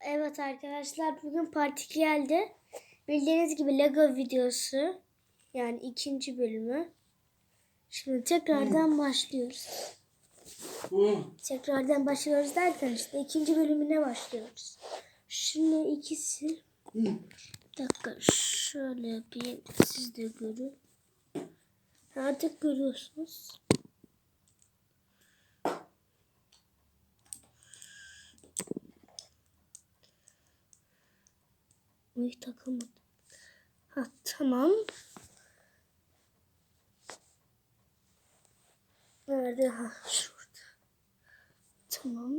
Evet arkadaşlar bugün parti geldi. Bildiğiniz gibi Lego videosu. Yani ikinci bölümü. Şimdi tekrardan başlıyoruz. Tekrardan başlıyoruz derken işte ikinci bölümüne başlıyoruz. Şimdi ikisi bir dakika şöyle yapayım siz de görün. Artık görüyorsunuz. Uy takamadım. Ha tamam. Nerede? Ha şurada. Tamam.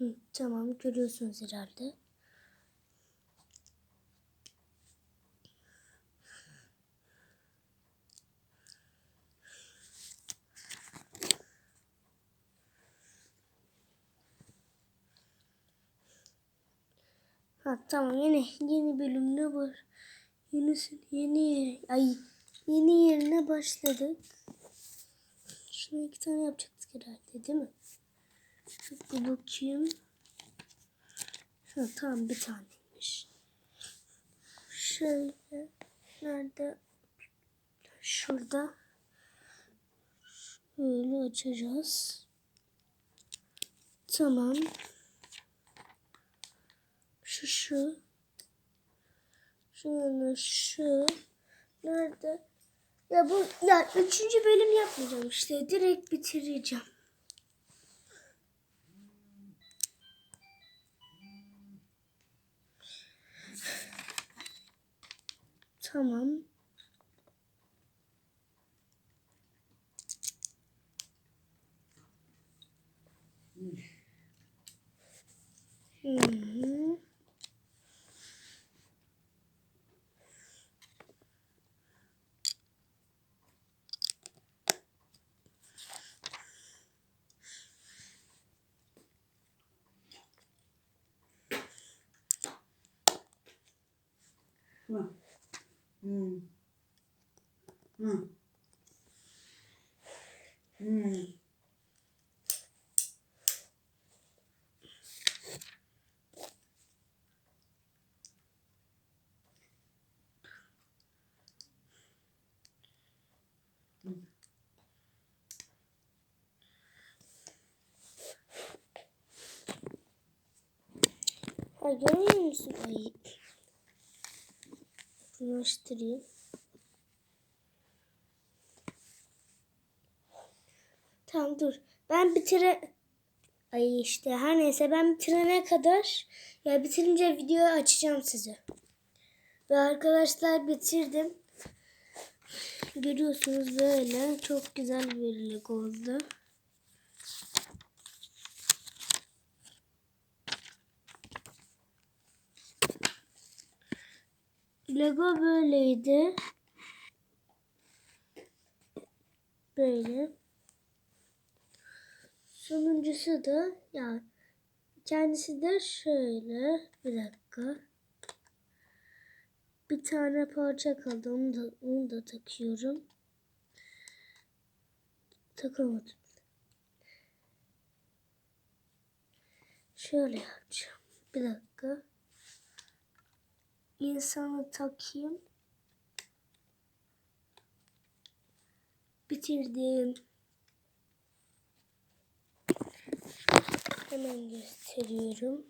Hı, tamam görüyorsunuz herhalde. Ha tamam yine yeni bölümde var. Yeni yeni ay yeni yerine başladık. Şuna iki tane yapacaktık herhalde değil mi? Bir bakayım. Ha, tamam bir taneymiş. Şöyle nerede? Şurada. Şöyle açacağız. Tamam. Şu şu. Şöyle şu. Nerede? Ya bu ya üçüncü bölüm yapmayacağım işte. Direkt bitireceğim. Tamam. Hı hı. Hı. Hı. Hı. Hı. Ay görüyor musun? Yakınlaştırayım. Tamam dur. Ben bitire... Ay işte her neyse ben bitirene kadar ya bitirince video açacağım size. Ve arkadaşlar bitirdim. Görüyorsunuz böyle çok güzel bir Lego oldu. Lego böyleydi. Böyle. Sonuncusu da ya kendisi de şöyle. Bir dakika. Bir tane parça kaldı. Onu da, onu da takıyorum. Takamadım. Şöyle yapacağım. Bir dakika insanı takayım. Bitirdim. Hemen gösteriyorum.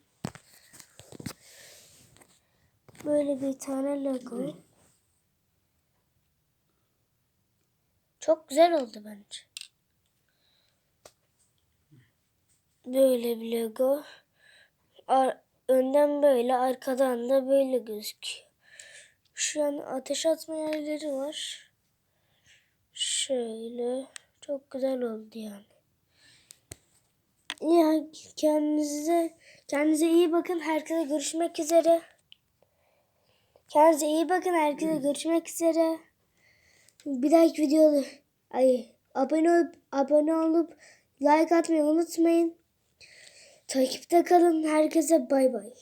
Böyle bir tane Lego. Çok güzel oldu bence. Böyle bir Lego. Ar önden böyle arkadan da böyle gözüküyor. Şu an ateş atma yerleri var. Şöyle çok güzel oldu yani. Ya kendinize kendinize iyi bakın. Herkese görüşmek üzere. Kendinize iyi bakın. Herkese görüşmek üzere. Bir dahaki videoda ay abone olup abone olup like atmayı unutmayın. Takipte kalın. Herkese bay bay.